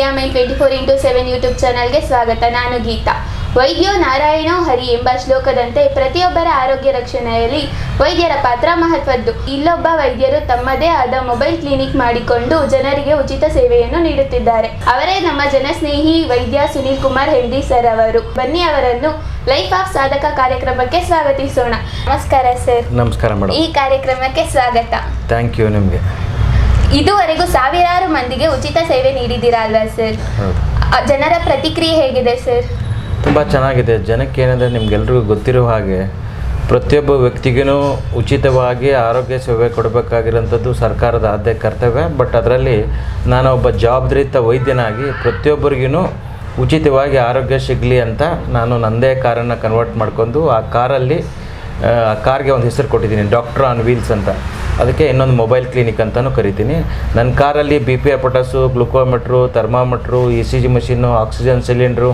India my twenty four into seven YouTube ಚಾನಲ್ಗೆ ಸ್ವಾಗತ. ನಾನು ಗೀತಾ. ವೈದ್ಯೋ ನಾರಾಯಣೋ ಹರಿ ಎಂಬ ಶ್ಲೋಕದಂತೆ ಪ್ರತಿಯೊಬ್ಬರ ಆರೋಗ್ಯ ರಕ್ಷಣೆಯಲ್ಲಿ ವೈದ್ಯರ ಪಾತ್ರ ಮಹತ್ವದ್ದು. ಇಲ್ಲೊಬ್ಬ ವೈದ್ಯರು ತಮ್ಮದೇ ಆದ ಮೊಬೈಲ್ ಕ್ಲಿನಿಕ್ ಮಾಡಿಕೊಂಡು ಜನರಿಗೆ ಉಚಿತ ಸೇವೆಯನ್ನು ನೀಡುತ್ತಿದ್ದಾರೆ. ಅವರೇ ನಮ್ಮ ಜನಸ್ನೇಹಿ ವೈದ್ಯ ಸುನೀಲ್ ಕುಮಾರ್ ಹೆಂಡಿ ಸರ್ ಅವರು. ಬನ್ನಿ ಅವರನ್ನು ಲೈಫ್ ಆಫ್ ಸಾಧಕ ಕಾರ್ಯಕ್ರಮಕ್ಕೆ ಸ್ವಾಗತಿಸೋಣ. ನಮಸ್ಕಾರ ಸರ್. ನಮಸ್ಕಾರ ಮೇಡಮ್ ಈ ಕಾರ್ಯಕ್ರಮಕ್ಕೆ ಸ್ವಾಗತ. ಥ್ಯಾಂಕ್ ಯು ನಿಮಗೆ. ಇದುವರೆಗೂ ಸಾವಿರಾರು ಮಂದಿಗೆ ಉಚಿತ ಸೇವೆ ನೀಡಿದ್ದೀರಾ ಅಲ್ವಾ ಸರ್? ಜನರ ಪ್ರತಿಕ್ರಿಯೆ ಹೇಗಿದೆ ಸರ್? ತುಂಬ ಚೆನ್ನಾಗಿದೆ. ಜನಕ್ಕೆ ಏನಂದರೆ ನಿಮ್ಗೆಲ್ರಿಗೂ ಗೊತ್ತಿರೋ ಹಾಗೆ ಪ್ರತಿಯೊಬ್ಬ ವ್ಯಕ್ತಿಗೂ ಉಚಿತವಾಗಿ ಆರೋಗ್ಯ ಸೇವೆ ಕೊಡಬೇಕಾಗಿರೋಂಥದ್ದು ಸರ್ಕಾರದ ಆದ್ಯ ಕರ್ತವ್ಯ. ಬಟ್ ಅದರಲ್ಲಿ ನಾನು ಒಬ್ಬ ಜವಾಬ್ದಾರಿತ ವೈದ್ಯನಾಗಿ ಪ್ರತಿಯೊಬ್ಬರಿಗೂ ಉಚಿತವಾಗಿ ಆರೋಗ್ಯ ಸಿಗಲಿ ಅಂತ ನಾನು ನನ್ನದೇ ಕಾರನ್ನು ಕನ್ವರ್ಟ್ ಮಾಡ್ಕೊಂಡು ಆ ಕಾರಲ್ಲಿ ಕಾರ್ಗೆ ಒಂದು ಹೆಸರು ಕೊಟ್ಟಿದ್ದೀನಿ ಡಾಕ್ಟರ್ ಆನ್ ವೀಲ್ಸ್ ಅಂತ. ಅದಕ್ಕೆ ಇನ್ನೊಂದು ಮೊಬೈಲ್ ಕ್ಲಿನಿಕ್ ಅಂತಲೂ ಕರಿತೀನಿ. ನನ್ನ ಕಾರಲ್ಲಿ B P apparatus glucometer thermometer E C G machine oxygen cylinder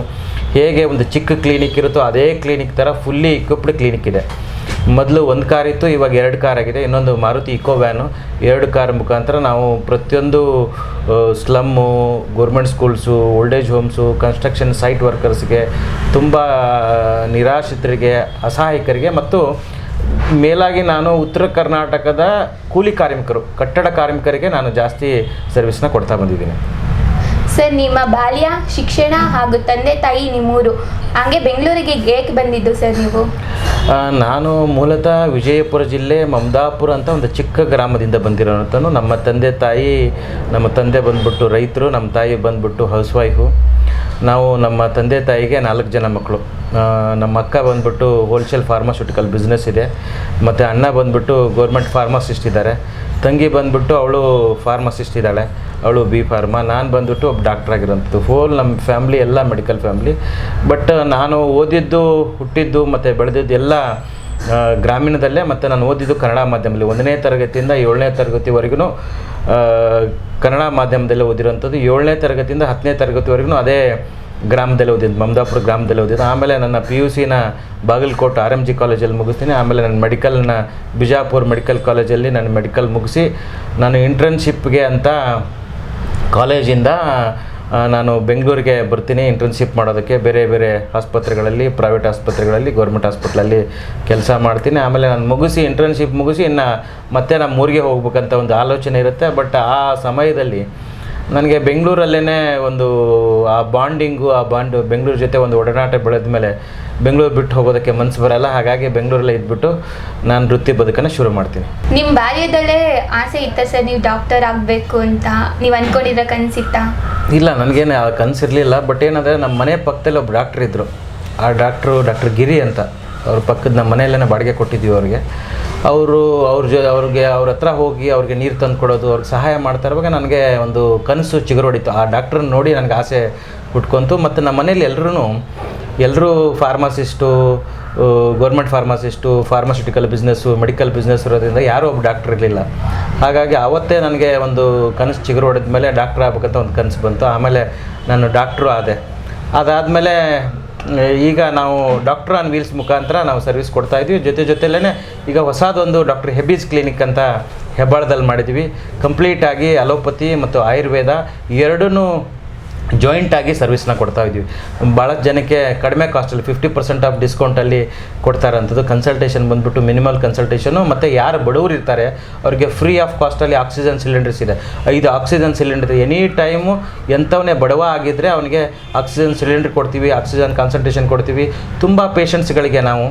ಹೇಗೆ ಒಂದು ಚಿಕ್ಕ ಕ್ಲಿನಿಕ್ ಇರುತ್ತೋ ಅದೇ ಕ್ಲಿನಿಕ್ ಥರ ಫುಲ್ಲಿ ಇಕ್ವಿಪ್ಡ್ ಕ್ಲಿನಿಕ್ ಇದೆ. ಮೊದಲು ಒಂದು ಕಾರ್ ಇತ್ತು, ಇವಾಗ ಎರಡು ಕಾರ್ ಆಗಿದೆ. ಇನ್ನೊಂದು ಮಾರುತಿ ಇಕೋ ವ್ಯಾನು ಎರಡು ಕಾರ್ ಮುಖಾಂತರ ನಾವು ಪ್ರತಿಯೊಂದು slum government schools old age homes construction site ವರ್ಕರ್ಸ್ಗೆ ತುಂಬ, ನಿರಾಶ್ರಿತರಿಗೆ, ಅಸಹಾಯಕರಿಗೆ ಮತ್ತು ಮೇಲಾಗಿ ನಾನು ಉತ್ತರ ಕರ್ನಾಟಕದ ಕೂಲಿ ಕಾರ್ಮಿಕರು, ಕಟ್ಟಡ ಕಾರ್ಮಿಕರಿಗೆ ನಾನು ಜಾಸ್ತಿ ಸರ್ವಿಸ್ನ ಕೊಡ್ತಾ ಬಂದಿದ್ದೀನಿ. ಸರ್, ನಿಮ್ಮ ಬಾಲ್ಯ, ಶಿಕ್ಷಣ ಹಾಗೂ ತಂದೆ ತಾಯಿ ನಿಮ್ಮೂರು, ಹಾಗೆ ಬೆಂಗಳೂರಿಗೆ ಏಕೆ ಬಂದಿದ್ದು ಸರ್ ನೀವು? ನಾನು ಮೂಲತಃ ವಿಜಯಪುರ ಜಿಲ್ಲೆ ಮಮದಾಪುರ ಅಂತ ಒಂದು ಚಿಕ್ಕ ಗ್ರಾಮದಿಂದ ಬಂದಿರೋಂಥನು ನಮ್ಮ ತಂದೆ ತಾಯಿ, ನಮ್ಮ ತಂದೆ ಬಂದ್ಬಿಟ್ಟು ರೈತರು, ನಮ್ಮ ತಾಯಿ ಬಂದ್ಬಿಟ್ಟು ಹೌಸ್ ವೈಫು ನಾವು ನಮ್ಮ ತಂದೆ ತಾಯಿಗೆ ನಾಲ್ಕು ಜನ ಮಕ್ಕಳು. ನಮ್ಮ ಅಕ್ಕ ಬಂದುಬಿಟ್ಟು ಹೋಲ್ಸೇಲ್ ಫಾರ್ಮಾಸ್ಯೂಟಿಕಲ್ ಬಿಸ್ನೆಸ್ ಇದೆ. ಮತ್ತು ಅಣ್ಣ ಬಂದುಬಿಟ್ಟು ಗೋರ್ಮೆಂಟ್ ಫಾರ್ಮಸಿಸ್ಟ್ ಇದ್ದಾರೆ. ತಂಗಿ ಬಂದ್ಬಿಟ್ಟು ಅವಳು ಫಾರ್ಮಸಿಸ್ಟ್ ಇದ್ದಾಳೆ. ಅವಳು ಬಿ ಫಾರ್ಮಾ ನಾನು ಬಂದ್ಬಿಟ್ಟು ಒಬ್ಬ ಡಾಕ್ಟರ್ ಆಗಿರೋಂಥದ್ದು. ಹೋಲ್ ನಮ್ಮ ಫ್ಯಾಮ್ಲಿ ಎಲ್ಲ ಮೆಡಿಕಲ್ ಫ್ಯಾಮ್ಲಿ ಬಟ್ ನಾನು ಓದಿದ್ದು, ಹುಟ್ಟಿದ್ದು, ಮತ್ತು ಬೆಳೆದಿದ್ದು ಎಲ್ಲ ಗ್ರಾಮೀಣದಲ್ಲೇ, ಮತ್ತು ನಾನು ಓದಿದ್ದು ಕನ್ನಡ ಮಾಧ್ಯಮದಲ್ಲಿ. ಒಂದನೇ ತರಗತಿಯಿಂದ ಏಳನೇ ತರಗತಿವರೆಗೂ ಕನ್ನಡ ಮಾಧ್ಯಮದಲ್ಲೇ ಓದಿರೋಂಥದ್ದು. ಏಳನೇ ತರಗತಿಯಿಂದ ಹತ್ತನೇ ತರಗತಿವರೆಗೂ ಅದೇ ಗ್ರಾಮದಲ್ಲಿ ಓದಿದ್ದು. ಮಮದಾಪುರ ಗ್ರಾಮದಲ್ಲಿ ಓದಿದ್ದು. ಆಮೇಲೆ ನನ್ನ ಪಿ ಯು ಸಿನ ಬಾಗಲಕೋಟೆ ಆರ್ ಎಂ ಜಿ ಕಾಲೇಜಲ್ಲಿ ಮುಗಿಸ್ತೀನಿ. ಆಮೇಲೆ ನನ್ನ ಮೆಡಿಕಲ್ನ ಬಿಜಾಪುರ್ ಮೆಡಿಕಲ್ ಕಾಲೇಜಲ್ಲಿ ನಾನು ಮೆಡಿಕಲ್ ಮುಗಿಸಿ, ನಾನು ಇಂಟರ್ನ್ಶಿಪ್ಗೆ ಅಂತ ಕಾಲೇಜಿಂದ ನಾನು ಬೆಂಗಳೂರಿಗೆ ಬರ್ತೀನಿ. ಇಂಟರ್ನ್ಶಿಪ್ ಮಾಡೋದಕ್ಕೆ ಬೇರೆ ಬೇರೆ ಆಸ್ಪತ್ರೆಗಳಲ್ಲಿ ಪ್ರೈವೇಟ್ ಆಸ್ಪತ್ರೆಗಳಲ್ಲಿ ಗೌರ್ಮೆಂಟ್ ಹಾಸ್ಪಿಟ್ಲಲ್ಲಿ ಕೆಲಸ ಮಾಡ್ತೀನಿ. ಆಮೇಲೆ ನಾನು ಮುಗಿಸಿ ಇಂಟರ್ನ್ಶಿಪ್ ಮುಗಿಸಿ, ಇನ್ನು ಮತ್ತೆ ನಮ್ಮ ಊರಿಗೆ ಹೋಗ್ಬೇಕಂತ ಒಂದು ಆಲೋಚನೆ ಇರುತ್ತೆ. ಬಟ್ ಆ ಸಮಯದಲ್ಲಿ ನನಗೆ ಬೆಂಗಳೂರಲ್ಲೇ ಒಂದು ಆ ಬಾಂಡಿಂಗು ಆ ಬಾಂಡು ಬೆಂಗಳೂರು ಜೊತೆ ಒಂದು ಒಡನಾಟ ಬೆಳೆದ ಮೇಲೆ ಬೆಂಗಳೂರು ಬಿಟ್ಟು ಹೋಗೋದಕ್ಕೆ ಮನಸ್ಸು ಬರಲ್ಲ. ಹಾಗಾಗಿ ಬೆಂಗಳೂರಲ್ಲೇ ಇದ್ಬಿಟ್ಟು ನಾನು ವೃತ್ತಿ ಬದುಕನ್ನು ಶುರು ಮಾಡ್ತೀನಿ. ನಿಮ್ಮ ಬಾಲ್ಯದಲ್ಲೇ ಆಸೆ ಇತ್ತ ಸರ್ ನೀವು ಡಾಕ್ಟರ್ ಆಗಬೇಕು ಅಂತ? ನೀವು ಅನ್ಕೊಂಡಿರೋ ಕನಸಿತ್ತಾ? ಇಲ್ಲ ನನಗೇನು ಆ ಕನಸಿರಲಿಲ್ಲ. ಬಟ್ ಏನಂದರೆ ನಮ್ಮ ಮನೆ ಪಕ್ಕದಲ್ಲಿ ಒಬ್ಬ ಡಾಕ್ಟ್ರ್ ಇದ್ದರು ಆ ಡಾಕ್ಟ್ರು ಡಾಕ್ಟರ್ ಗಿರಿ ಅಂತ. ಅವ್ರ ಪಕ್ಕದ ನಮ್ಮ ಮನೆಯಲ್ಲೇ ಬಾಡಿಗೆ ಕೊಟ್ಟಿದ್ದೀವಿ ಅವ್ರಿಗೆ. ಅವರು ಅವ್ರ ಜೊ, ಅವ್ರಿಗೆ ಅವ್ರ ಹತ್ರ ಹೋಗಿ ಅವ್ರಿಗೆ ನೀರು ತಂದು ಕೊಡೋದು ಅವ್ರಿಗೆ ಸಹಾಯ ಮಾಡ್ತಾ ಇರುವಾಗ ನನಗೆ ಒಂದು ಕನಸು ಚಿಗುರೊಡಿತು. ಆ ಡಾಕ್ಟ್ರನ್ನ ನೋಡಿ ನನಗೆ ಆಸೆ ಹುಟ್ಕೊಂತು ಮತ್ತು ನಮ್ಮ ಮನೇಲಿ ಎಲ್ಲರೂ ಎಲ್ಲರೂ pharmacist government pharmacist, pharmaceutical business, medical business ಇರೋದ್ರಿಂದ ಯಾರೂ ಒಬ್ಬ ಡಾಕ್ಟ್ರ್ ಇರಲಿಲ್ಲ. ಹಾಗಾಗಿ ಆವತ್ತೇ ನನಗೆ ಒಂದು ಕನಸು ಚಿಗುರು ಹೊಡೆದ ಮೇಲೆ ಡಾಕ್ಟ್ರ್ ಆಗ್ಬೇಕಂತ ಒಂದು ಕನಸು ಬಂತು. ಆಮೇಲೆ ನಾನು ಡಾಕ್ಟ್ರು ಆದೆ. ಅದಾದಮೇಲೆ ಈಗ ನಾವು ಡಾಕ್ಟರ್ ಆನ್ ವೀಲ್ಸ್ ಮುಖಾಂತರ ನಾವು ಸರ್ವಿಸ್ ಕೊಡ್ತಾ ಇದ್ವಿ. ಜೊತೆ ಜೊತೆಲೇ ಈಗ ಹೊಸದೊಂದು ಡಾಕ್ಟರ್ ಹೆಬೀಸ್ ಕ್ಲಿನಿಕ್ ಅಂತ ಹೆಬ್ಬಾಳದಲ್ಲಿ ಮಾಡಿದ್ವಿ. ಕಂಪ್ಲೀಟಾಗಿ ಅಲೋಪತಿ ಮತ್ತು ಆಯುರ್ವೇದ ಎರಡೂ ಜಾಯಿಂಟಾಗಿ ಸರ್ವಿಸ್ನ ಕೊಡ್ತಾ ಇದ್ದೀವಿ ಭಾಳ ಜನಕ್ಕೆ ಕಡಿಮೆ ಕಾಸ್ಟಲ್ಲಿ ಫಿಫ್ಟಿ ಪರ್ಸೆಂಟ್ ಆಫ್ ಡಿಸ್ಕೌಂಟಲ್ಲಿ ಕೊಡ್ತಾ ಇರೋಂಥದ್ದು ಕನ್ಸಲ್ಟೇಷನ್ ಬಂದ್ಬಿಟ್ಟು ಮಿನಿಮಲ್ ಕನ್ಸಲ್ಟೇಷನು ಮತ್ತು ಯಾರು ಬಡವರು ಇರ್ತಾರೆ, ಅವರಿಗೆ ಫ್ರೀ ಆಫ್ ಕಾಸ್ಟಲ್ಲಿ ಆಕ್ಸಿಜನ್ ಸಿಲಿಂಡರ್ಸ್ ಇದೆ. ಐದು ಆಕ್ಸಿಜನ್ ಸಿಲಿಂಡರ್ ಎನಿ ಟೈಮು ಎಂಥವನೇ ಬಡವ ಆಗಿದ್ದರೆ ಅವನಿಗೆ ಆಕ್ಸಿಜನ್ ಸಿಲಿಂಡರ್ ಕೊಡ್ತೀವಿ ಆಕ್ಸಿಜನ್ ಕನ್ಸಲ್ಟೇಷನ್ ಕೊಡ್ತೀವಿ. ತುಂಬ ಪೇಷಂಟ್ಸ್ಗಳಿಗೆ ನಾವು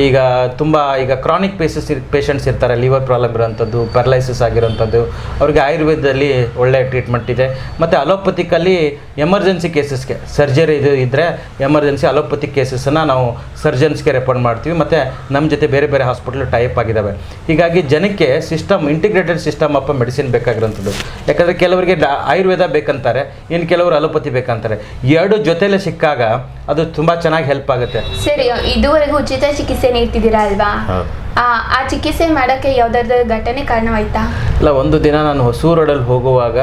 ಈಗ ತುಂಬ ಈಗ ಕ್ರಾನಿಕ್ ಪೇಸಸ್ ಪೇಷಂಟ್ಸ್ ಇರ್ತಾರೆ ಲಿವರ್ ಪ್ರಾಬ್ಲಮ್ ಇರೋಂಥದ್ದು ಪ್ಯಾರಲೈಸಿಸ್ ಆಗಿರೋಂಥದ್ದು ಅವ್ರಿಗೆ ಆಯುರ್ವೇದದಲ್ಲಿ ಒಳ್ಳೆ ಟ್ರೀಟ್ಮೆಂಟ್ ಇದೆ. ಮತ್ತು ಅಲೋಪತಿಕಲ್ಲಿ ಎಮರ್ಜೆನ್ಸಿ ಕೇಸಸ್ಗೆ ಸರ್ಜರಿ ಇದು ಇದ್ದರೆ ಎಮರ್ಜೆನ್ಸಿ ಅಲೋಪತಿಕ್ ಕೇಸಸನ್ನು ನಾವು ಸರ್ಜನ್ಸ್ಗೆ ರೆಫರ್ ಮಾಡ್ತೀವಿ. ಮತ್ತು ನಮ್ಮ ಜೊತೆ ಬೇರೆ ಬೇರೆ ಹಾಸ್ಪಿಟ್ಲು ಟೈಪ್ ಆಗಿದ್ದಾವೆ ಹೀಗಾಗಿ ಜನಕ್ಕೆ ಸಿಸ್ಟಮ್ ಇಂಟಿಗ್ರೇಟೆಡ್ ಸಿಸ್ಟಮ್ ಅಪ್ಪ ಮೆಡಿಸಿನ್ ಬೇಕಾಗಿರೋಂಥದ್ದು ಯಾಕಂದರೆ ಕೆಲವರಿಗೆ ಆಯುರ್ವೇದ ಬೇಕಂತಾರೆ, ಇನ್ನು ಕೆಲವರು ಅಲೋಪತಿ ಬೇಕಂತಾರೆ. ಎರಡು ಜೊತೆಲೇ ಸಿಕ್ಕಾಗ ಅದು ತುಂಬ ಚೆನ್ನಾಗಿ ಹೆಲ್ಪ್ ಆಗುತ್ತೆ. ಸರಿ, ಇದುವರೆಗೂ ಉಚಿತ ಚಿಕಿತ್ಸೆ ನೀಡ್ತಿದ್ದೀರಾ ಅಲ್ವಾ? ಆ ಚಿಕಿತ್ಸೆ ಮಾಡೋಕ್ಕೆ ಯಾವ್ದಾದ್ರು ಘಟನೆ ಕಾರಣವಾಯ್ತಾ? ಇಲ್ಲ ಒಂದು ದಿನ ನಾನು ಹೊಸೂರು ರೋಡಲ್ಲಿ ಹೋಗುವಾಗ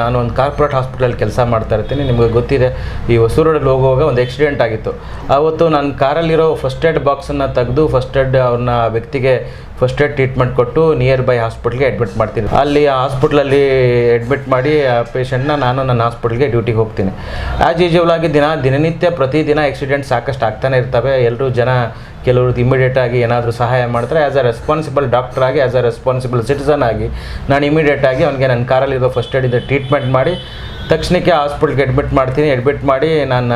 ನಾನು ಒಂದು ಕಾರ್ಪೊರೇಟ್ ಹಾಸ್ಪಿಟಲಲ್ಲಿ ಕೆಲಸ ಮಾಡ್ತಾ ಇರ್ತೀನಿ. ನಿಮಗೆ ಗೊತ್ತಿದೆ ಈ ಹೊಸೂರು ರೋಡಲ್ಲಿ ಹೋಗುವಾಗ ಒಂದು ಆಕ್ಸಿಡೆಂಟ್ ಆಗಿತ್ತು. ಆವತ್ತು ನನ್ನ ಕಾರಲ್ಲಿರೋ ಫಸ್ಟ್ ಏಡ್ ಬಾಕ್ಸನ್ನು ತೆಗೆದು ಫಸ್ಟ್ ಏಡ್ ಅವ್ರನ್ನ ವ್ಯಕ್ತಿಗೆ ಫಸ್ಟ್ ಏಡ್ ಟ್ರೀಟ್ಮೆಂಟ್ ಕೊಟ್ಟು ನಿಯರ್ ಬೈ ಹಾಸ್ಪಿಟ್ಲ್ಗೆ ಅಡ್ಮಿಟ್ ಮಾಡ್ತೀನಿ. ಅಲ್ಲಿ ಆ ಹಾಸ್ಪಿಟ್ಲಲ್ಲಿ ಅಡ್ಮಿಟ್ ಮಾಡಿ ಆ ಪೇಷಂಟ್ನ ನಾನು ನನ್ನ ಹಾಸ್ಪಿಟ್ಲ್ಗೆ ಡ್ಯೂಟಿಗೆ ಹೋಗ್ತೀನಿ. ಆ್ಯಸ್ ಯೂಶುವಲ್ ಆಗಿ ದಿನ ದಿನನಿತ್ಯ ಪ್ರತಿದಿನ ಆಕ್ಸಿಡೆಂಟ್ ಸಾಕಷ್ಟು ಆಗ್ತಾನೆ ಇರ್ತವೆ. ಎಲ್ಲರೂ ಜನ ಕೆಲವರು ಇಮಿಡಿಯೇಟ್ ಆಗಿ ಏನಾದರೂ ಸಹಾಯ ಮಾಡಿದ್ರೆ ಆ್ಯಸ್ ಅ ರೆಸ್ಪಾನ್ಸಿಬಲ್ ಡಾಕ್ಟರ್ ಆಗಿ ಆ್ಯಸ್ ಅ ರೆಸ್ಪಾನ್ಸಿಬಲ್ ಸಿಟಿಸನ್ ಆಗಿ ನಾನು ಇಮಿಡಿಯೇಟ್ ಆಗಿ ಅವನಿಗೆ ನನ್ನ ಕಾರಲ್ಲಿರೋ ಫಸ್ಟ್ ಏಡಿಂದ ಟ್ರೀಟ್ಮೆಂಟ್ ಮಾಡಿ, ತಕ್ಷಣಕ್ಕೆ ಹಾಸ್ಪಿಟ್ಲ್ಗೆ ಅಡ್ಮಿಟ್ ಮಾಡ್ತೀನಿ. ಅಡ್ಮಿಟ್ ಮಾಡಿ ನನ್ನ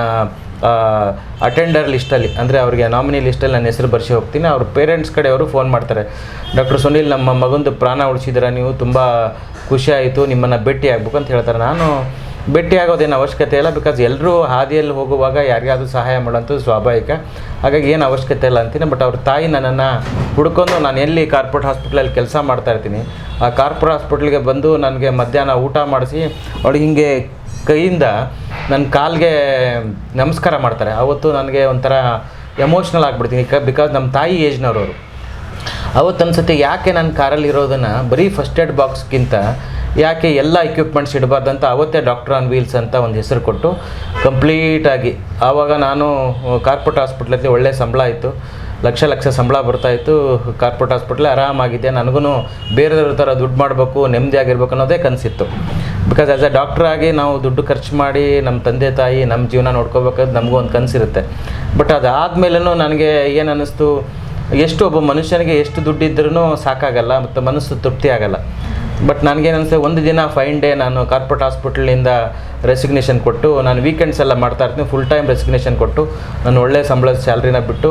ಅಟೆಂಡರ್ ಲಿಸ್ಟಲ್ಲಿ ಅಂದರೆ ಅವರಿಗೆ ನಾಮಿನಿ ಲಿಸ್ಟಲ್ಲಿ ನನ್ನ ಹೆಸರು ಬರ್ಸಿ ಹೋಗ್ತೀನಿ. ಅವ್ರ ಪೇರೆಂಟ್ಸ್ ಕಡೆಯವರು ಫೋನ್ ಮಾಡ್ತಾರೆ. ಡಾಕ್ಟರ್ ಸುನೀಲ್, ನಮ್ಮ ಮಗಂದು ಪ್ರಾಣ ಉಳಿಸಿದ್ರೆ ನೀವು? ತುಂಬ ಖುಷಿ ಆಯಿತು, ನಿಮ್ಮನ್ನು ಭೇಟಿ ಆಗ್ಬೇಕು ಅಂತ ಹೇಳ್ತಾರೆ. ನಾನು ಭೇಟಿ ಆಗೋದೇನು ಅವಶ್ಯಕತೆ ಇಲ್ಲ ಬಿಕಾಸ್ ಎಲ್ಲರೂ ಹಾದಿಯಲ್ಲಿ ಹೋಗುವಾಗ ಯಾರಿಗಾದ್ರೂ ಸಹಾಯ ಮಾಡೋಂಥದ್ದು ಸ್ವಾಭಾವಿಕ. ಹಾಗಾಗಿ ಏನು ಅವಶ್ಯಕತೆ ಇಲ್ಲ ಅಂತೀನಿ ಬಟ್ ಅವ್ರ ತಾಯಿ ನನ್ನನ್ನು ಹುಡ್ಕೊಂಡು ನಾನು ಎಲ್ಲಿ ಕಾರ್ಪೊರೇಟ್ ಹಾಸ್ಪಿಟ್ಲಲ್ಲಿ ಕೆಲಸ ಮಾಡ್ತಾ ಇರ್ತೀನಿ, ಆ ಕಾರ್ಪೊರೇಟ್ ಹಾಸ್ಪಿಟ್ಲಿಗೆ ಬಂದು ನನಗೆ ಮಧ್ಯಾಹ್ನ ಊಟ ಮಾಡಿಸಿ ಅವಳಿಗೆ ಹಿಂಗೆ ಕೈಯಿಂದ ನನ್ನ ಕಾಲ್ಗೆ ನಮಸ್ಕಾರ ಮಾಡ್ತಾರೆ. ಅವತ್ತು ನನಗೆ ಒಂಥರ ಎಮೋಷ್ನಲ್ ಆಗಿಬಿಡ್ತೀನಿ ಬಿಕಾಸ್ ನಮ್ಮ ತಾಯಿ ಏಜ್ನವ್ರವರು ಅವತ್ತು ಅನ್ಸುತ್ತೆ ಯಾಕೆ ನನ್ನ ಕಾರಲ್ಲಿ ಇರೋದನ್ನು, ಬರೀ ಫಸ್ಟ್ ಏಡ್ ಬಾಕ್ಸ್ಗಿಂತ ಯಾಕೆ ಎಲ್ಲ ಇಕ್ವಿಪ್ಮೆಂಟ್ಸ್ ಇಡಬಾರ್ದಂತ ಅವತ್ತೇ ಡಾಕ್ಟರ್ ಆನ್ ವೀಲ್ಸ್ ಅಂತ ಒಂದು ಹೆಸರು ಕೊಟ್ಟು ಕಂಪ್ಲೀಟಾಗಿ ಆವಾಗ ನಾನು ಕಾರ್ಪೊರೇಟ್ ಹಾಸ್ಪಿಟ್ಲಲ್ಲಿ ಒಳ್ಳೆ ಸಂಬಳ ಇತ್ತು ಲಕ್ಷ ಲಕ್ಷ ಸಂಬಳ ಬರ್ತಾಯಿತ್ತು ಕಾರ್ಪೊರೇಟ್ ಹಾಸ್ಪಿಟ್ಲ್ ಆರಾಮಾಗಿದೆ ನನಗೂ ಬೇರೆಯವ್ರ ಥರ ದುಡ್ಡು ಮಾಡಬೇಕು ನೆಮ್ಮದಿಯಾಗಿರ್ಬೇಕು ಅನ್ನೋದೇ ಕನಸಿತ್ತು. ಬಿಕಾಸ್ ಆ್ಯಸ್ ಅ ಡಾಕ್ಟರ್ ಆಗಿ ನಾವು ದುಡ್ಡು ಖರ್ಚು ಮಾಡಿ ನಮ್ಮ ತಂದೆ ತಾಯಿ, ನಮ್ಮ ಜೀವನ ನೋಡ್ಕೋಬೇಕಾದ್ರೆ ನಮಗೂ ಒಂದು ಕನಸಿರುತ್ತೆ. ಬಟ್ ಅದಾದಮೇಲೂ ನನಗೆ ಏನು ಅನ್ನಿಸ್ತು ಎಷ್ಟು ಒಬ್ಬ ಮನುಷ್ಯನಿಗೆ ಎಷ್ಟು ದುಡ್ಡಿದ್ರೂ ಸಾಕಾಗಲ್ಲ, ಮತ್ತು ಮನಸ್ಸು ತೃಪ್ತಿ ಆಗಲ್ಲ. ಬಟ್ ನನಗೇನು ಒಂದು ದಿನ ಫೈನ್ ಡೇ ನಾನು ಕಾರ್ಪೊರೇಟ್ ಹಾಸ್ಪಿಟ್ಲಿಂದ ರೆಸಿಗ್ನೇಷನ್ ಕೊಟ್ಟು, ನಾನು ವೀಕೆಂಡ್ಸ್ ಎಲ್ಲ ಮಾಡ್ತಾ ಇರ್ತೀನಿ ಫುಲ್ ಟೈಮ್ ರೆಸಿಗ್ನೇಷನ್ ಕೊಟ್ಟು, ನಾನು ಒಳ್ಳೆ ಸಂಬಳದ ಸ್ಯಾಲ್ರಿನ ಬಿಟ್ಟು,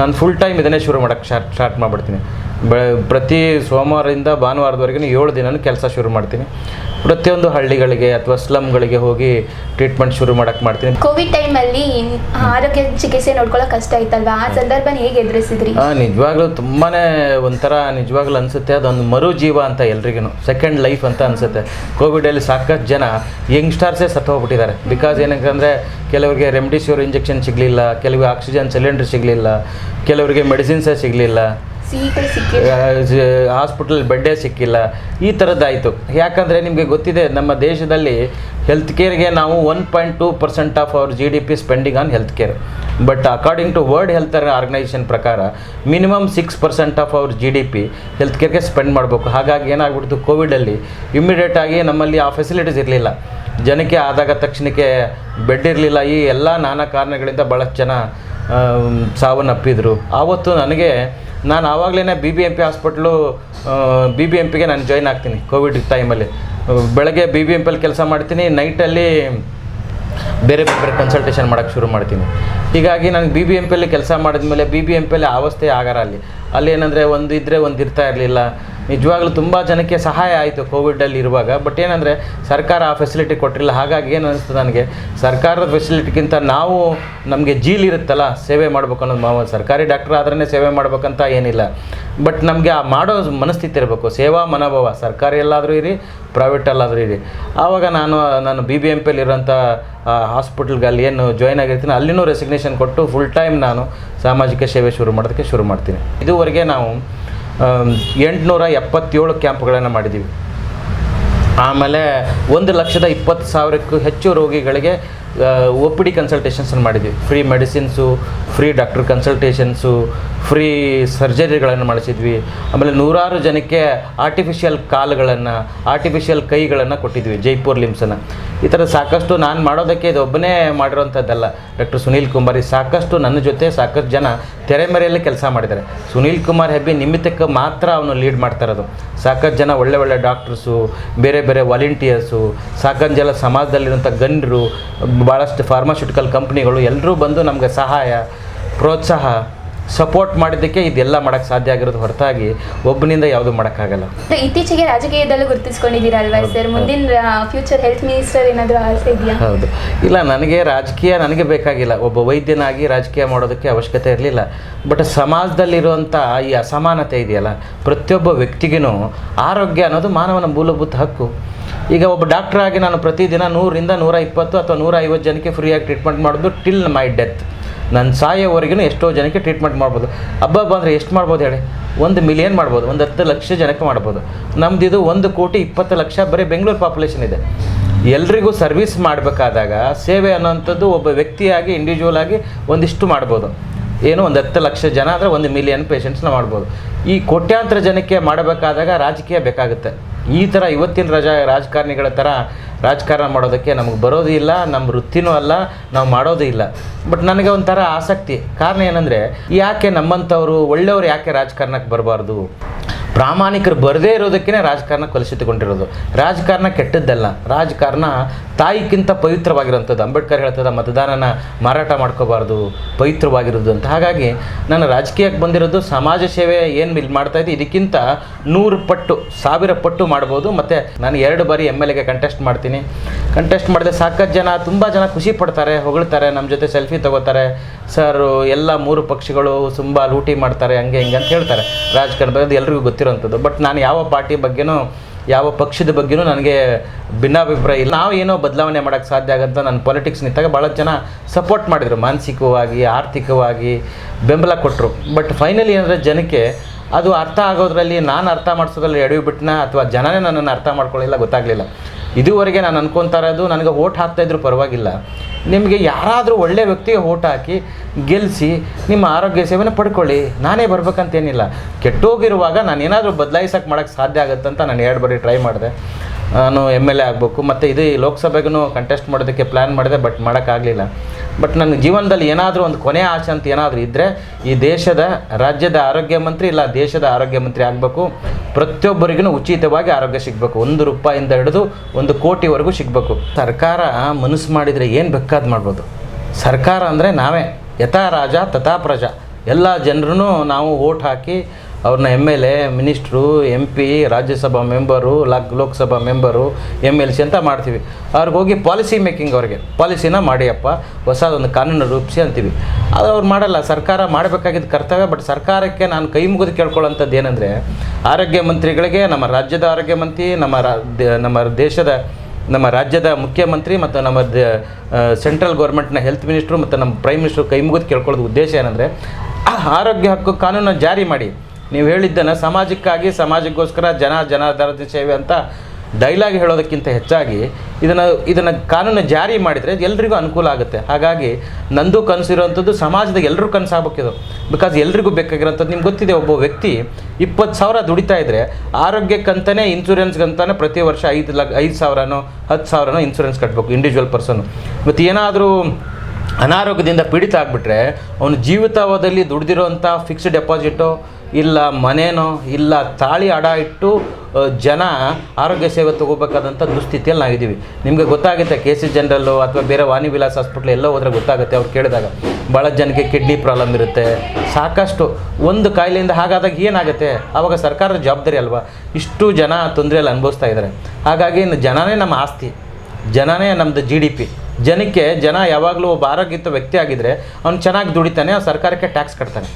ನಾನು ಫುಲ್ ಟೈಮ್ ಇದನ್ನೇ ಶುರು ಮಾಡೋಕ್ಕೆ ಸ್ಟಾರ್ಟ್ ಸ್ಟಾರ್ಟ್ ಮಾಡಿಬಿಡ್ತೀನಿ. ಬೆ ಪ್ರತಿ ಸೋಮವಾರದಿಂದ ಭಾನುವಾರದವರೆಗೂ ಏಳು ದಿನನೂ ಕೆಲಸ ಶುರು ಮಾಡ್ತೀನಿ. ಪ್ರತಿಯೊಂದು ಹಳ್ಳಿಗಳಿಗೆ ಅಥವಾ ಸ್ಲಮ್ಗಳಿಗೆ ಹೋಗಿ ಟ್ರೀಟ್ಮೆಂಟ್ ಶುರು ಮಾಡಕ್ಕೆ ಮಾಡ್ತೀನಿ. ಕೋವಿಡ್ ಟೈಮಲ್ಲಿ ಆರೋಗ್ಯ ಚಿಕಿತ್ಸೆ ನೋಡ್ಕೊಳ್ಳೋಕೆ ಕಷ್ಟ ಆಯ್ತಲ್ವಾ? ಆ ಸಂದರ್ಭ ಹೇಗೆ ಎದುರಿಸಿದ್ರಿ? ಹಾಂ ನಿಜವಾಗ್ಲೂ ತುಂಬಾ ಒಂಥರ ನಿಜವಾಗ್ಲೂ ಅನಿಸುತ್ತೆ. ಅದೊಂದು ಮರುಜೀವ ಅಂತ ಎಲ್ರಿಗೂ ಸೆಕೆಂಡ್ ಲೈಫ್ ಅಂತ ಅನಿಸುತ್ತೆ. ಕೋವಿಡಲ್ಲಿ ಸಾಕಷ್ಟು ಜನ ಯಂಗ್ಸ್ಟರ್ಸೇ ಸತ್ತು ಹೋಗ್ಬಿಟ್ಟಿದ್ದಾರೆ ಬಿಕಾಸ್ ಏನಂತಂದರೆ ಕೆಲವರಿಗೆ ರೆಮ್ಡಿಸಿವಿರ್ ಇಂಜೆಕ್ಷನ್ ಸಿಗಲಿಲ್ಲ ಕೆಲವರಿಗೆ ಆಕ್ಸಿಜನ್ ಸಿಲಿಂಡರ್ ಸಿಗಲಿಲ್ಲ ಕೆಲವರಿಗೆ ಮೆಡಿಸಿನ್ಸೇ ಸಿಗಲಿಲ್ಲ. ಹಾಸ್ಪಿಟಲ್ ಬೆಡ್ಡೇ ಸಿಕ್ಕಿಲ್ಲ. ಈ ಥರದ್ದಾಯಿತು ಯಾಕಂದರೆ ನಿಮಗೆ ಗೊತ್ತಿದೆ, ನಮ್ಮ ದೇಶದಲ್ಲಿ ಹೆಲ್ತ್ ಕೇರ್ಗೆ ನಾವು one point two percent of our G D P spending on health care but according to World Health Organisation ಪ್ರಕಾರ minimum six percent of our G D P health ಕೇರ್ಗೆ spend ಮಾಡಬೇಕು. ಹಾಗಾಗಿ ಏನಾಗ್ಬಿಡ್ತು ಕೋವಿಡಲ್ಲಿ ಇಮ್ಮಿಡಿಯೇಟಾಗಿ ನಮ್ಮಲ್ಲಿ ಆ ಫೆಸಿಲಿಟೀಸ್ ಇರಲಿಲ್ಲ. ಜನಕ್ಕೆ ಆದಾಗ ತಕ್ಷಣಕ್ಕೆ ಬೆಡ್ ಇರಲಿಲ್ಲ. ಈ ಎಲ್ಲ ನಾನಾ ಕಾರಣಗಳಿಂದ ಭಾಳಷ್ಟು ಜನ ಸಾವನ್ನಪ್ಪಿದ್ರು. ಆವತ್ತು ನನಗೆ ನಾನು ಆವಾಗಲೇ B B M P hospital B B M ಪಿಗೆ ನಾನು ಜಾಯ್ನ್ ಆಗ್ತೀನಿ ಕೋವಿಡ್ ಟೈಮಲ್ಲಿ ಬೆಳಗ್ಗೆ ಬಿ ಬಿ ಎಂ ಪಿಯಲ್ಲಿ ಕೆಲಸ ಮಾಡ್ತೀನಿ ನೈಟಲ್ಲಿ ಬೇರೆ ಬೇರೆ ಕನ್ಸಲ್ಟೇಷನ್ ಮಾಡೋಕ್ಕೆ ಶುರು ಮಾಡ್ತೀನಿ. ಹೀಗಾಗಿ ನನಗೆ ಬಿ ಬಿ ಎಂ ಪಿಯಲ್ಲಿ ಕೆಲಸ ಮಾಡಿದ್ಮೇಲೆ ಬಿ ಬಿ ಎಂ ಪಿಯಲ್ಲಿ ಅವಸ್ಥೆ ಆಗಾರ ಅಲ್ಲಿ. ಅಲ್ಲಿ ಏನಂದರೆ ಒಂದು ಇದ್ದರೆ ಒಂದು ಇರ್ತಾ ಇರಲಿಲ್ಲ. ನಿಜವಾಗ್ಲೂ ತುಂಬ ಜನಕ್ಕೆ ಸಹಾಯ ಆಯಿತು ಕೋವಿಡಲ್ಲಿ ಇರುವಾಗ. ಬಟ್ ಏನಂದರೆ ಸರ್ಕಾರ ಆ ಫೆಸಿಲಿಟಿ ಕೊಟ್ಟಿಲ್ಲ. ಹಾಗಾಗಿ ಏನು ಅನಿಸ್ತು ನನಗೆ? ಸರ್ಕಾರದ ಫೆಸಿಲಿಟಿಗಿಂತ ನಾವು ನಮಗೆ ಜೀಲ್ ಇರುತ್ತಲ್ಲ, ಸೇವೆ ಮಾಡ್ಬೇಕು ಅನ್ನೋದು ಮಾವ ಸರ್ಕಾರಿ ಡಾಕ್ಟರ್ ಆದ್ರೇ ಸೇವೆ ಮಾಡ್ಬೇಕಂತ ಏನಿಲ್ಲ. ಬಟ್ ನಮಗೆ ಆ ಮಾಡೋ ಮನಸ್ಥಿತಿ ಇರಬೇಕು. ಸೇವಾ ಮನೋಭಾವ. ಸರ್ಕಾರಿ ಎಲ್ಲಾದರೂ ಇರಿ ಪ್ರೈವೇಟಲ್ಲಾದರೂ ಇರಿ. ಆವಾಗ ನಾನು ನಾನು ಬಿ ಬಿ ಎಂ ಪಿಯಲ್ಲಿ ಇರೋಂಥ ಅಲ್ಲಿ ಏನು ಜಾಯ್ನ್ ಆಗಿರ್ತೀನಿ. ಅಲ್ಲಿನೂ ರೆಸಿಗ್ನೇಷನ್ ಕೊಟ್ಟು ಫುಲ್ ಟೈಮ್ ನಾನು ಸಾಮಾಜಿಕ ಸೇವೆ ಶುರು ಮಾಡೋದಕ್ಕೆ ಶುರು ಮಾಡ್ತೀನಿ. ಇದುವರೆಗೆ ನಾವು ಎಂಟುನೂರ ಎಪ್ಪತ್ತೇಳು ಕ್ಯಾಂಪ್ಗಳನ್ನು ಮಾಡಿದ್ದೀವಿ ಆಮೇಲೆ ಒಂದು ಲಕ್ಷದ ಇಪ್ಪತ್ತು ಸಾವಿರಕ್ಕೂ ಹೆಚ್ಚು ರೋಗಿಗಳಿಗೆ ಒ ಪಿ ಡಿ ಕನ್ಸಲ್ಟೇಷನ್ಸನ್ನು ಮಾಡಿದ್ವಿ. Free medicines free doctor consultations free ಸರ್ಜರಿಗಳನ್ನು ಮಾಡಿಸಿದ್ವಿ. ಆಮೇಲೆ ನೂರಾರು ಜನಕ್ಕೆ ಆರ್ಟಿಫಿಷಿಯಲ್ ಕಾಲುಗಳನ್ನು ಆರ್ಟಿಫಿಷಿಯಲ್ ಕೈಗಳನ್ನು ಕೊಟ್ಟಿದ್ವಿ, ಜೈಪುರ್ ಲಿಮ್ಸನ್ನು ಈ ಥರ ಸಾಕಷ್ಟು ನಾನು ಮಾಡೋದಕ್ಕೆ ಇದು ಒಬ್ಬನೇ ಮಾಡಿರೋಂಥದ್ದಲ್ಲ ಡಾಕ್ಟರ್ ಸುನೀಲ್ ಕುಮಾರಿ ಸಾಕಷ್ಟು ನನ್ನ ಜೊತೆ ಸಾಕಷ್ಟು ಜನ ತೆರೆಮರೆಯಲ್ಲಿ ಕೆಲಸ ಮಾಡಿದ್ದಾರೆ. ಸುನೀಲ್ ಕುಮಾರ್ ಹೆಬ್ಬಿ ನಿಮಿತ್ತಕ್ಕೆ ಮಾತ್ರ ಅವನು ಲೀಡ್ ಮಾಡ್ತಾ ಇರೋದು. ಸಾಕಷ್ಟು ಜನ ಒಳ್ಳೆ ಒಳ್ಳೆ ಡಾಕ್ಟರ್ಸು, ಬೇರೆ ಬೇರೆ ವಾಲಂಟಿಯರ್ಸು ಸಾಕಷ್ಟು ಜನ ಸಮಾಜದಲ್ಲಿರುವಂಥ ಗಣ್ಯರು ಭಾಳಷ್ಟು ಫಾರ್ಮಾಸ್ಯೂಟಿಕಲ್ ಕಂಪ್ನಿಗಳು ಎಲ್ಲರೂ ಬಂದು ನಮಗೆ ಸಹಾಯ, ಪ್ರೋತ್ಸಾಹ ಸಪೋರ್ಟ್ ಮಾಡಿದ್ದಕ್ಕೆ ಇದೆಲ್ಲ ಮಾಡಕ್ಕೆ ಸಾಧ್ಯ ಆಗಿರೋದು ಹೊರತಾಗಿ ಒಬ್ಬನಿಂದ ಯಾವುದು ಮಾಡೋಕ್ಕಾಗಲ್ಲ. ಇತ್ತೀಚೆಗೆ ರಾಜಕೀಯದಲ್ಲೂ ಗುರುತಿಸ್ಕೊಂಡಿದ್ದೀರಲ್ವಾ ಸರ್? ಮುಂದಿನ ಫ್ಯೂಚರ್ ಹೆಲ್ತ್ ಮಿನಿಸ್ಟರ್ ಏನಾದರೂ ಆಸೆ ಇದೆಯಾ? ಹೌದು. ಇಲ್ಲ ನನಗೆ ರಾಜಕೀಯ ನನಗೆ ಬೇಕಾಗಿಲ್ಲ. ಒಬ್ಬ ವೈದ್ಯನಾಗಿ ರಾಜಕೀಯ ಮಾಡೋದಕ್ಕೆ ಅವಶ್ಯಕತೆ ಇರಲಿಲ್ಲ. ಬಟ್ ಸಮಾಜದಲ್ಲಿರುವಂಥ ಈ ಅಸಮಾನತೆ ಇದೆಯಲ್ಲ ಪ್ರತಿಯೊಬ್ಬ ವ್ಯಕ್ತಿಗೂ ಆರೋಗ್ಯ ಅನ್ನೋದು ಮಾನವನ ಮೂಲಭೂತ ಹಕ್ಕು. ಈಗ ಒಬ್ಬ ಡಾಕ್ಟರ್ ಆಗಿ ನಾನು ಪ್ರತಿದಿನ ನೂರಿಂದ ನೂರ ಇಪ್ಪತ್ತು ಅಥವಾ ನೂರ ಐವತ್ತು ಜನಕ್ಕೆ ಫ್ರೀಯಾಗಿ ಟ್ರೀಟ್ಮೆಂಟ್ ಮಾಡೋದು ಟಿಲ್ ಮೈ ಡೆತ್ ನನ್ನ ಸಾಯೋವರೆಗೂ ಎಷ್ಟೋ ಜನಕ್ಕೆ ಟ್ರೀಟ್ಮೆಂಟ್ ಮಾಡ್ಬೋದು. ಹಬ್ಬ ಬಂದರೆ ಎಷ್ಟು ಮಾಡ್ಬೋದು ಹೇಳಿ? ಒಂದು ಮಿಲಿಯನ್ ಮಾಡ್ಬೋದು. ಒಂದು ಹತ್ತು ಲಕ್ಷ ಜನಕ್ಕೆ ಮಾಡ್ಬೋದು. ನಮ್ದು ಇದು ಒಂದು ಕೋಟಿ ಇಪ್ಪತ್ತು ಲಕ್ಷ ಬರೀ ಬೆಂಗಳೂರು ಪಾಪ್ಯುಲೇಷನ್ ಇದೆ. ಎಲ್ರಿಗೂ ಸರ್ವಿಸ್ ಮಾಡಬೇಕಾದಾಗ ಸೇವೆ ಅನ್ನೋಂಥದ್ದು ಒಬ್ಬ ವ್ಯಕ್ತಿಯಾಗಿ ಇಂಡಿವಿಜುವಲ್ ಆಗಿ ಒಂದಿಷ್ಟು ಮಾಡ್ಬೋದು. ಏನು ಒಂದು ಹತ್ತು ಲಕ್ಷ ಜನ ಆದರೆ ಒಂದು ಮಿಲಿಯನ್ ಪೇಷಂಟ್ಸ್ನ ಮಾಡ್ಬೋದು. ಈ ಕೋಟ್ಯಾಂತರ ಜನಕ್ಕೆ ಮಾಡಬೇಕಾದಾಗ ರಾಜಕೀಯ ಬೇಕಾಗುತ್ತೆ. ಈ ಥರ ಇವತ್ತಿನ ರಜಾ ರಾಜಕಾರಣಿಗಳ ಥರ ರಾಜಕಾರಣ ಮಾಡೋದಕ್ಕೆ ನಮಗೆ ಬರೋದು ಇಲ್ಲ ನಮ್ಮ ವೃತ್ತಿನೂ ಅಲ್ಲ, ನಾವು ಮಾಡೋದೂ ಇಲ್ಲ. ಬಟ್ ನನಗೆ ಒಂಥರ ಆಸಕ್ತಿ. ಕಾರಣ ಏನಂದರೆ, ಯಾಕೆ ನಮ್ಮಂಥವ್ರು, ಒಳ್ಳೆಯವರು ಯಾಕೆ ರಾಜಕಾರಣಕ್ಕೆ ಬರಬಾರ್ದು? ಪ್ರಾಮಾಣಿಕರು ಬರದೇ ಇರೋದಕ್ಕೇ ರಾಜಕಾರಣ ಕಲುಷಿತಗೊಂಡಿರೋದು. ರಾಜಕಾರಣ ಕೆಟ್ಟದ್ದಲ್ಲ. ರಾಜಕಾರಣ ತಾಯಿಗಿಂತ ಪವಿತ್ರವಾಗಿರುವಂಥದ್ದು. ಅಂಬೇಡ್ಕರ್ ಹೇಳ್ತದ, ಮತದಾನನ ಮಾರಾಟ ಮಾಡ್ಕೋಬಾರ್ದು ಪವಿತ್ರವಾಗಿರೋದು ಅಂತ ಹಾಗಾಗಿ ನಾನು ರಾಜಕೀಯಕ್ಕೆ ಬಂದಿರೋದು ಸಮಾಜ ಸೇವೆ ಏನು ಇಲ್ಲಿ ಮಾಡ್ತಾ ಇದ್ದೆ ಇದಕ್ಕಿಂತ ನೂರು ಪಟ್ಟು, ಸಾವಿರ ಪಟ್ಟು ಮಾಡ್ಬೋದು. ಮತ್ತು ನಾನು ಎರಡು ಬಾರಿ ಎಂ ಎಲ್ ಎಗೆ ಕಂಟೆಸ್ಟ್ ಮಾಡ್ತೀನಿ. ಕಂಟೆಸ್ಟ್ ಮಾಡಿದೆ ಸಾಕಷ್ಟು ಜನ, ತುಂಬ ಜನ ಖುಷಿ ಪಡ್ತಾರೆ, ಹೊಗಳ್ತಾರೆ ನಮ್ಮ ಜೊತೆ ಸೆಲ್ಫಿ ತಗೋತಾರೆ. ಸರ್, ಎಲ್ಲ ಮೂರು ಪಕ್ಷಗಳು ತುಂಬ ಲೂಟಿ ಮಾಡ್ತಾರೆ, ಹಂಗೆ ಹಿಂಗೆ ಅಂತ ಹೇಳ್ತಾರೆ. ರಾಜಕಾರಣ ಎಲ್ಲರಿಗೂ ಎಲ್ರಿಗೂ ಗೊತ್ತಿರೋಂಥದ್ದು ಬಟ್ ನಾನು ಯಾವ ಪಾರ್ಟಿ ಬಗ್ಗೆನೂ, ಯಾವ ಪಕ್ಷದ ಬಗ್ಗೆನೂ ನನಗೆ ಭಿನ್ನಾಭಿಪ್ರಾಯ ಇಲ್ಲ. ನಾವು ಏನೋ ಬದಲಾವಣೆ ಮಾಡೋಕ್ಕೆ ಸಾಧ್ಯ ಆಗಂತ ನಾನು ಪಾಲಿಟಿಕ್ಸ್ ನಿಂತಾಗ ಭಾಳ ಜನ ಸಪೋರ್ಟ್ ಮಾಡಿದರು. ಮಾನಸಿಕವಾಗಿ, ಆರ್ಥಿಕವಾಗಿ ಬೆಂಬಲ ಕೊಟ್ಟರು ಬಟ್ ಫೈನಲಿ ಏನಂದರೆ ಜನಕ್ಕೆ ಅದು ಅರ್ಥ ಆಗೋದ್ರಲ್ಲಿ, ನಾನು ಅರ್ಥ ಮಾಡಿಸೋದ್ರಲ್ಲಿ ಎಡವಿ ಬಿಟ್ಟನ ಅಥವಾ ಜನನೇ ನನ್ನನ್ನು ಅರ್ಥ ಮಾಡ್ಕೊಳ್ಳಿಲ್ಲ ಗೊತ್ತಾಗಲಿಲ್ಲ. ಇದುವರೆಗೆ ನಾನು ಅನ್ಕೊತಾ ಇರೋದು, ನನಗೆ ಓಟ್ ಹಾಕ್ತಾಯಿದ್ರು ಪರವಾಗಿಲ್ಲ. ನಿಮಗೆ ಯಾರಾದರೂ ಒಳ್ಳೆಯ ವ್ಯಕ್ತಿಗೆ ಓಟ್ ಹಾಕಿ ಗೆಲ್ಲಿಸಿ ನಿಮ್ಮ ಆರೋಗ್ಯ ಸೇವೆನ ಪಡ್ಕೊಳ್ಳಿ. ನಾನೇ ಬರ್ಬೇಕಂತೇನಿಲ್ಲ. ಕೆಟ್ಟೋಗಿರುವಾಗ ನಾನು ಏನಾದರೂ ಬದಲಾಯಿಸಕ್ಕೆ ಮಾಡೋಕ್ಕೆ ಸಾಧ್ಯ ಆಗುತ್ತಂತ ನಾನು ಎರಡು ಬಾರಿ ಟ್ರೈ ಮಾಡಿದೆ. ನಾನು ಎಂ ಎಲ್ ಎ ಆಗಬೇಕು, ಮತ್ತು ಇದು ಲೋಕಸಭೆಗೂ ಕಂಟೆಸ್ಟ್ ಮಾಡೋದಕ್ಕೆ ಪ್ಲ್ಯಾನ್ ಮಾಡಿದೆ ಬಟ್ ಮಾಡೋಕ್ಕಾಗಲಿಲ್ಲ. ಬಟ್ ನನ್ನ ಜೀವನದಲ್ಲಿ ಏನಾದರೂ ಒಂದು ಕೊನೆಯ ಆಸೆ ಅಂತ ಏನಾದರೂ ಇದ್ದರೆ ಈ ದೇಶದ, ರಾಜ್ಯದ ಆರೋಗ್ಯ ಮಂತ್ರಿ ಇಲ್ಲ, ದೇಶದ ಆರೋಗ್ಯ ಮಂತ್ರಿ ಆಗಬೇಕು. ಪ್ರತಿಯೊಬ್ಬರಿಗೂ ಉಚಿತವಾಗಿ ಆರೋಗ್ಯ ಸಿಗಬೇಕು. ಒಂದು ರೂಪಾಯಿಂದ ಹಿಡಿದು ಒಂದು ಕೋಟಿವರೆಗೂ ಸಿಗಬೇಕು. ಸರ್ಕಾರ ಮನಸ್ಸು ಮಾಡಿದರೆ ಏನು ಬೇಕಾದ ಮಾಡ್ಬೋದು. ಸರ್ಕಾರ ಅಂದರೆ ನಾವೇ. ಯಥಾ ರಾಜ, ತಥಾ ಪ್ರಜಾ. ಎಲ್ಲ ಜನರೂ ನಾವು ಓಟ್ ಹಾಕಿ ಅವ್ರನ್ನ M L A minister M P Rajya Sabha member lock Lok Sabha member M L C ಅಂತ ಮಾಡ್ತೀವಿ. ಅವ್ರಿಗೆ ಹೋಗಿ ಪಾಲಿಸಿ ಮೇಕಿಂಗ್ ಅವ್ರಿಗೆ. ಪಾಲಿಸಿನ ಮಾಡಿಯಪ್ಪ, ಹೊಸದೊಂದು ಕಾನೂನು ರೂಪಿಸಿ ಅಂತೀವಿ. ಅದು ಅವ್ರು ಮಾಡಲ್ಲ, ಸರ್ಕಾರ ಮಾಡಬೇಕಾಗಿದ್ದ ಕರ್ತವ್ಯ ಬಟ್ ಸರ್ಕಾರಕ್ಕೆ ನಾನು ಕೈ ಮುಗಿದು ಕೇಳ್ಕೊಳ್ಳೋಂಥದ್ದು ಏನಂದರೆ, ಆರೋಗ್ಯ ಮಂತ್ರಿಗಳಿಗೆ ನಮ್ಮ ರಾಜ್ಯದ ಆರೋಗ್ಯ ಮಂತ್ರಿ, ನಮ್ಮ ರಾ ನಮ್ಮ ದೇಶದ, ನಮ್ಮ ರಾಜ್ಯದ ಮುಖ್ಯಮಂತ್ರಿ ಮತ್ತು ನಮ್ಮ ದ- ಸೆಂಟ್ರಲ್ ಗೌರ್ಮೆಂಟ್ನ ಹೆಲ್ತ್ ಮಿನಿಸ್ಟ್ರು ಮತ್ತು ನಮ್ಮ ಪ್ರೈಮ್ ಮಿನಿಸ್ಟ್ರು ಕೈ ಮುಗಿದು ಕೇಳ್ಕೊಳ್ಳೋದು ಉದ್ದೇಶ ಏನಂದರೆ ಆರೋಗ್ಯ ಹಕ್ಕು ಕಾನೂನು ಜಾರಿ ಮಾಡಿ. ನೀವು ಹೇಳಿದ್ದನ್ನು ಸಮಾಜಕ್ಕಾಗಿ, ಸಮಾಜಕ್ಕೋಸ್ಕರ ಜನ ಜನಾಧಾರದ ಸೇವೆ ಅಂತ ಡೈಲಾಗ್ ಹೇಳೋದಕ್ಕಿಂತ ಹೆಚ್ಚಾಗಿ ಇದನ್ನು ಇದನ್ನು ಕಾನೂನು ಜಾರಿ ಮಾಡಿದರೆ ಎಲ್ರಿಗೂ ಅನುಕೂಲ ಆಗುತ್ತೆ. ಹಾಗಾಗಿ ನಂದು ಕನಸಿರುವಂಥದ್ದು ಸಮಾಜದ ಎಲ್ಲರೂ ಕನಸಾಗಬೇಕಿದು ಬಿಕಾಸ್ ಎಲ್ರಿಗೂ ಬೇಕಾಗಿರೋಂಥದ್ದು ನಿಮ್ಗೆ ಗೊತ್ತಿದೆ, ಒಬ್ಬ ವ್ಯಕ್ತಿ ಇಪ್ಪತ್ತು ಸಾವಿರ ದುಡಿತಾ ಇದ್ದರೆ ಆರೋಗ್ಯಕ್ಕಂತಲೇ ಇನ್ಶೂರೆನ್ಸ್ಗಂತಾನೆ ಪ್ರತಿ ವರ್ಷ ಐದು ಲಕ್ಷ, ಐದು ಸಾವಿರನೋ, ಹತ್ತು ಸಾವಿರನೋ ಇನ್ಶೂರೆನ್ಸ್ ಕಟ್ಟಬೇಕು ಇಂಡಿವಿಜುವಲ್ ಪರ್ಸನ್ನು ಮತ್ತು ಏನಾದರೂ ಅನಾರೋಗ್ಯದಿಂದ ಪೀಡಿತ ಆಗಿಬಿಟ್ರೆ ಅವನು ಜೀವಿತಾವಧಿಯಲ್ಲಿ ದುಡ್ದಿರೋಂಥ ಫಿಕ್ಸ್ಡ್ ಡೆಪಾಸಿಟೋ ಇಲ್ಲ ಮನೇನೋ, ಇಲ್ಲ ತಾಳಿ ಅಡ ಇಟ್ಟು ಜನ ಆರೋಗ್ಯ ಸೇವೆ ತೊಗೋಬೇಕಾದಂಥ ದುಸ್ಥಿತಿಯಲ್ಲಿ ನಾವಿದ್ದೀವಿ. ನಿಮಗೆ ಗೊತ್ತಾಗುತ್ತೆ ಕೆ ಸಿ ಜನರಲ್ಲು ಅಥವಾ ಬೇರೆ ವಾಣಿ ವಿಲಾಸ್ ಹಾಸ್ಪಿಟ್ಲ್ ಎಲ್ಲೋ ಹೋದ್ರೆ ಗೊತ್ತಾಗುತ್ತೆ ಅವ್ರು ಕೇಳಿದಾಗ. ಭಾಳ ಜನಕ್ಕೆ ಕಿಡ್ನಿ ಪ್ರಾಬ್ಲಮ್ ಇರುತ್ತೆ. ಸಾಕಷ್ಟು, ಒಂದು ಕಾಯಿಲೆಯಿಂದ ಹಾಗಾದಾಗ ಏನಾಗುತ್ತೆ? ಆವಾಗ ಸರ್ಕಾರದ ಜವಾಬ್ದಾರಿ ಅಲ್ವಾ? ಇಷ್ಟು ಜನ ತೊಂದರೆಯಲ್ಲಿ ಅನುಭವಿಸ್ತಾ ಇದ್ದಾರೆ. ಹಾಗಾಗಿ ಜನನೇ ನಮ್ಮ ಆಸ್ತಿ. ಜನನೇ ನಮ್ಮದು ಜಿ ಡಿ ಪಿ ಜನಕ್ಕೆ, ಜನ ಯಾವಾಗಲೂ ಒಬ್ಬ ಆರೋಗ್ಯಯುತ ವ್ಯಕ್ತಿ ಆಗಿದ್ದರೆ ಅವ್ನು ಚೆನ್ನಾಗಿ ದುಡಿತಾನೆ ಅವ್ನು ಸರ್ಕಾರಕ್ಕೆ ಟ್ಯಾಕ್ಸ್ ಕಟ್ತಾನೆ.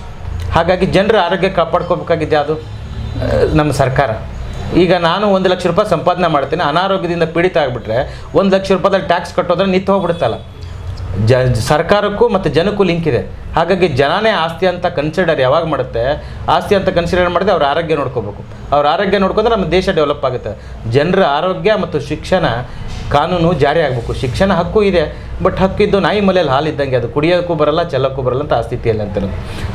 ಹಾಗಾಗಿ ಜನರ ಆರೋಗ್ಯ ಕಾಪಾಡ್ಕೋಬೇಕಾಗಿದೆ ಅದು ನಮ್ಮ ಸರ್ಕಾರ. ಈಗ ನಾನು ಒಂದು ಲಕ್ಷ ರೂಪಾಯಿ ಸಂಪಾದನೆ ಮಾಡ್ತೀನಿ, ಅನಾರೋಗ್ಯದಿಂದ ಪೀಡಿತ ಆಗಿಬಿಟ್ರೆ ಒಂದು ಲಕ್ಷ ರೂಪಾಯಿದಲ್ಲಿ ಟ್ಯಾಕ್ಸ್ ಕಟ್ಟೋದ್ರೆ ನಿಂತು ಹೋಗ್ಬಿಡುತ್ತಲ್ಲ. ಜ, ಸರ್ಕಾರಕ್ಕೂ ಮತ್ತು ಜನಕ್ಕೂ ಲಿಂಕ್ ಇದೆ. ಹಾಗಾಗಿ ಜನನೇ ಆಸ್ತಿ ಅಂತ ಕನ್ಸಿಡರ್ ಯಾವಾಗ ಮಾಡುತ್ತೆ, ಆಸ್ತಿ ಅಂತ ಕನ್ಸಿಡರ್ ಮಾಡಿದ್ರೆ ಅವ್ರ ಆರೋಗ್ಯ ನೋಡ್ಕೋಬೇಕು. ಅವ್ರ ಆರೋಗ್ಯ ನೋಡ್ಕೊಂಡ್ರೆ ನಮ್ಮ ದೇಶ ಡೆವಲಪ್ ಆಗುತ್ತೆ. ಜನರ ಆರೋಗ್ಯ ಮತ್ತು ಶಿಕ್ಷಣ ಕಾನೂನು ಜಾರಿ ಆಗಬೇಕು. ಶಿಕ್ಷಣ ಹಕ್ಕು ಇದೆ, ಬಟ್ ಹಕ್ಕಿದ್ದು ನಾಯಿ ಮಲೆಯಲ್ಲಿ ಹಾಲಿದ್ದಂಗೆ ಅದು ಕುಡಿಯೋಕ್ಕೂ ಬರಲ್ಲ, ಚೆಲ್ಲಕ್ಕೂ ಬರಲ್ಲ ಅಂತ ಆ ಸ್ಥಿತಿಯಲ್ಲಿ ಅಂತಾರೆ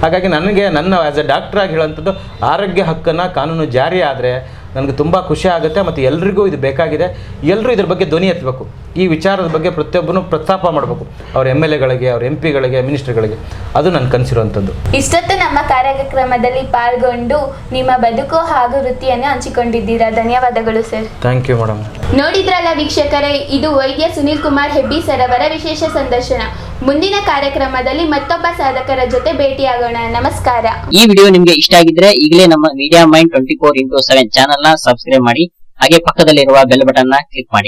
ಹಾಗಾಗಿ ನನಗೆ, ನನ್ನ ಆ್ಯಸ್ ಎ ಡಾಕ್ಟ್ರಾಗಿ ಹೇಳೋಂಥದ್ದು ಆರೋಗ್ಯ ಹಕ್ಕನ್ನು ಕಾನೂನು ಜಾರಿ ಆದರೆ ನನಗೆ ತುಂಬ ಖುಷಿ ಆಗುತ್ತೆ, ಮತ್ತು ಎಲ್ರಿಗೂ ಇದು ಬೇಕಾಗಿದೆ. ಎಲ್ಲರೂ ಇದ್ರ ಬಗ್ಗೆ ಧ್ವನಿ ಎತ್ತಬೇಕು. ಈ ವಿಚಾರದ ಬಗ್ಗೆ ಪ್ರತಿಯೊಬ್ಬನು ಪ್ರಸ್ತಾಪ ಮಾಡಬೇಕು. ಅವ್ರ ಎಂ ಎಲ್ ಎಗಳಿಗೆ ಅವ್ರ ಎಂ ಪಿಗಳಿಗೆ ಮಿನಿಸ್ಟ್ರುಗಳಿಗೆ. ಅದು ನನ್ನ ಕನಸಿರುವಂಥದ್ದು. ಇಷ್ಟೊತ್ತು ನಮ್ಮ ಕಾರ್ಯಕ್ರಮದಲ್ಲಿ ಪಾಲ್ಗೊಂಡು ನಿಮ್ಮ ಬದುಕು ಹಾಗೂ ವೃತ್ತಿಯನ್ನು ಹಂಚಿಕೊಂಡಿದ್ದೀರಾ? ಧನ್ಯವಾದಗಳು ಸರ್. ಥ್ಯಾಂಕ್ ಯು ಮೇಡಮ್ ನೋಡಿದ್ರಲ್ಲ ವೀಕ್ಷಕರೇ ಇದು ವೈದ್ಯ ಸುನೀಲ್ ಕುಮಾರ್ ಹೆಬ್ಬಿ ಸರ್ ಅವರ ವಿಶೇಷ ಸಂದರ್ಶನ. ಮುಂದಿನ ಕಾರ್ಯಕ್ರಮದಲ್ಲಿ ಮತ್ತೊಬ್ಬ ಸಾಧಕರ ಜೊತೆ ಭೇಟಿಯಾಗೋಣ. ನಮಸ್ಕಾರ. ಈ ವಿಡಿಯೋ ನಿಮ್ಗೆ ಇಷ್ಟ ಆಗಿದ್ರೆ ಈಗಲೇ ನಮ್ಮ media mind twenty four into seven ಚಾನಲ್ನ ಸಬ್ಸ್ಕ್ರೈಬ್ ಮಾಡಿ ಹಾಗೆ ಪಕ್ಕದಲ್ಲಿರುವ ಬೆಲ್ ಬಟನ್ನ ಕ್ಲಿಕ್ ಮಾಡಿ.